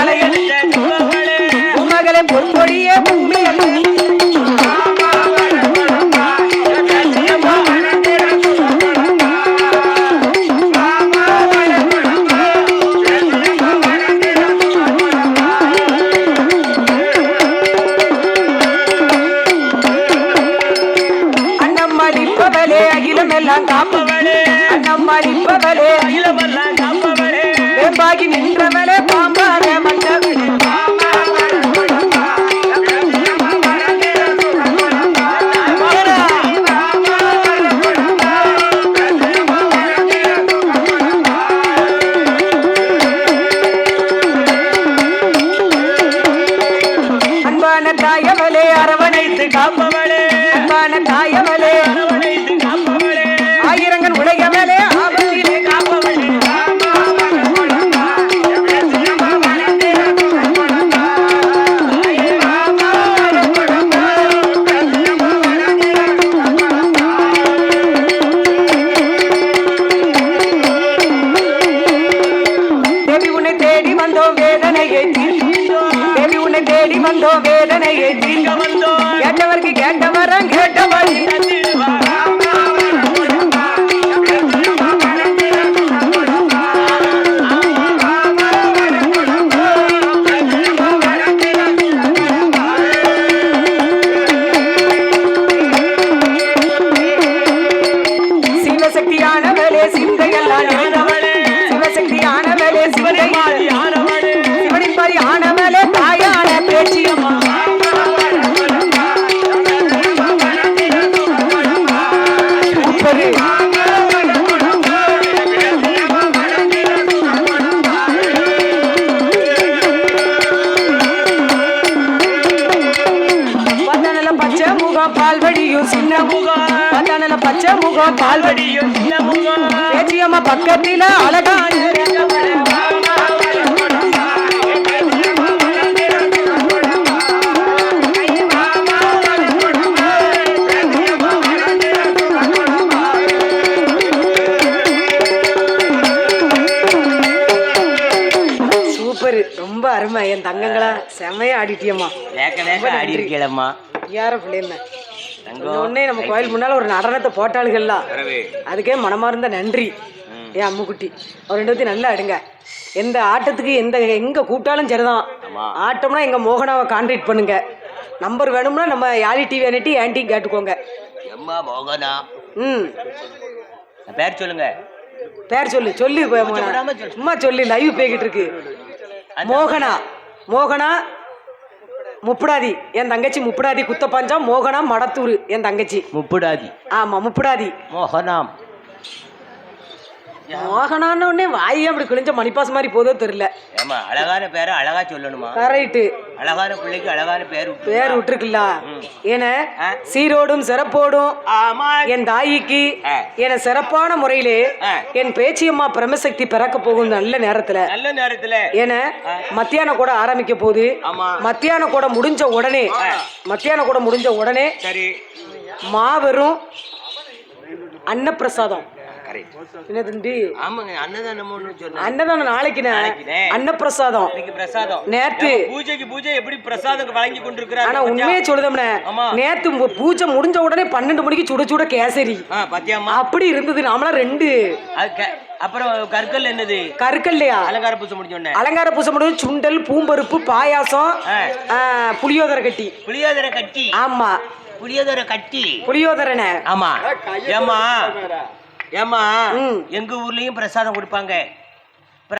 கலையெடுத்த துன்பங்களே, உமகளே பொற்கொடியே காப்பவளே. அண்ணம்மா அகிலமெல்லாம் காப்பவளே, வேம்பாகி அன்பான தாயவளே அரவணைத்து காப்பவளே, அன்பான தாய வந்தோம் வேதனையை இங்க தீர்த்தோம். வந்தோம், கேட்டவருக்கு கேட்டவரம் கேட்டவழி சின்ன முகம். பத்தனல பச்சை முகம் பால்வடி அடியும் சின்ன முகம், பேச்சியம்மா பக்கத்தில அழகான சூப்பர். ரொம்ப அருமை. என் தங்கங்களா செமையா ஆடிட்டியம்மா. வேக்க வேக்க ஆடி இருக்கேளம்மா. யார பிள்ளைங்க? உடனே நம்ம கோயில் முன்னால ஒரு நடனத்தை போட்டாளுகள்லாம். அதுக்கே மனமார்ந்த நன்றி. ஏன் அம்முக்குட்டி அவர் ரெண்டு நல்லா அடுங்க எந்த ஆட்டத்துக்கு எந்த எங்க கூட்டாலும் சரிதான். ஆட்டம்னா எங்க மோகனாவை கான்டாக்ட் பண்ணுங்க. நம்பர் வேணும்னா நம்ம யாழி டிவி அனுட்டி ஆன்ட்டி கேட்டுக்கோங்க. எம்மா மோகனா? ம். பேர் சொல்லுங்க. பேர் சொல்லு சொல்லு. சும்மா சொல்லு லைவ் போய்கிட்டு இருக்கு. மோகனா மோகனா முப்புடாதி என் தங்கச்சி முப்புடாதி குத்தப்பாஞ்சம் மோகனா மடத்தூர் என் தங்கச்சி. முப்புடாதி. ஆமா முப்புடாதி. மோகனாம். மோகனான்னு உடனே வாயே அப்படி கிழிஞ்ச மணிப்பாஸ் மாதிரி போதோ தெரியல. ஏமா அழகான பேரை அழகா சொல்லணுமா? கரெக்டு அழகான பிள்ளைக்கு அழகான பேர். பேர் விட்டுருக்குல்ல. என. சீரோடும் சிறப்போடும் ஆமா. என் தாயிக்கு. என சிறப்பான முறையிலே. என் பேச்சியம்மா பிரம்மசக்தி பிறக்க போகும் நல்ல நேரத்துல. நல்ல நேரத்துல. என மத்தியான கூட ஆரம்பிக்க போகுது. மத்தியான கூட முடிஞ்ச உடனே மத்தியான கூட முடிஞ்ச உடனே சரி. மாபெரும் அன்னப்பிரசாதம். கரெக்ட் என்ன தம்பி ஆமாங்க அன்னதானம் சொன்னேன் அன்னதானம். அன்னப்பிரசாதம். இன்னைக்கு பிரசாதம். நேத்து. பூஜைக்கு பூஜை எப்படி பிரசாதம் வழங்கி கொண்டிருக்கிறார் ஆனா உண்மையே சொல்லுதம்னே. நேத்து பூஜை முடிஞ்ச உடனே பன்னெண்டு மணிக்கு சுட சுட கேசரி. பாத்தியாமா அப்படி இருந்தது. நாமளா ரெண்டு. அப்புறம் கற்கள் என்னது? கற்கல்லையா அலங்கார பூசை முடிஞ்சோடனே அலங்கார பூசை முடியும் சுண்டல் பூம்பருப்பு பாயாசம் புளியோதரை கட்டி. புளியோதரை கட்டி. ஆமா. புளியோதரை கட்டி. புளியோதரைண்ணே. ஆமா. ஏமா ஏமா. எங்க ஊர்லயும் பிரசாதம் கொடுப்பாங்க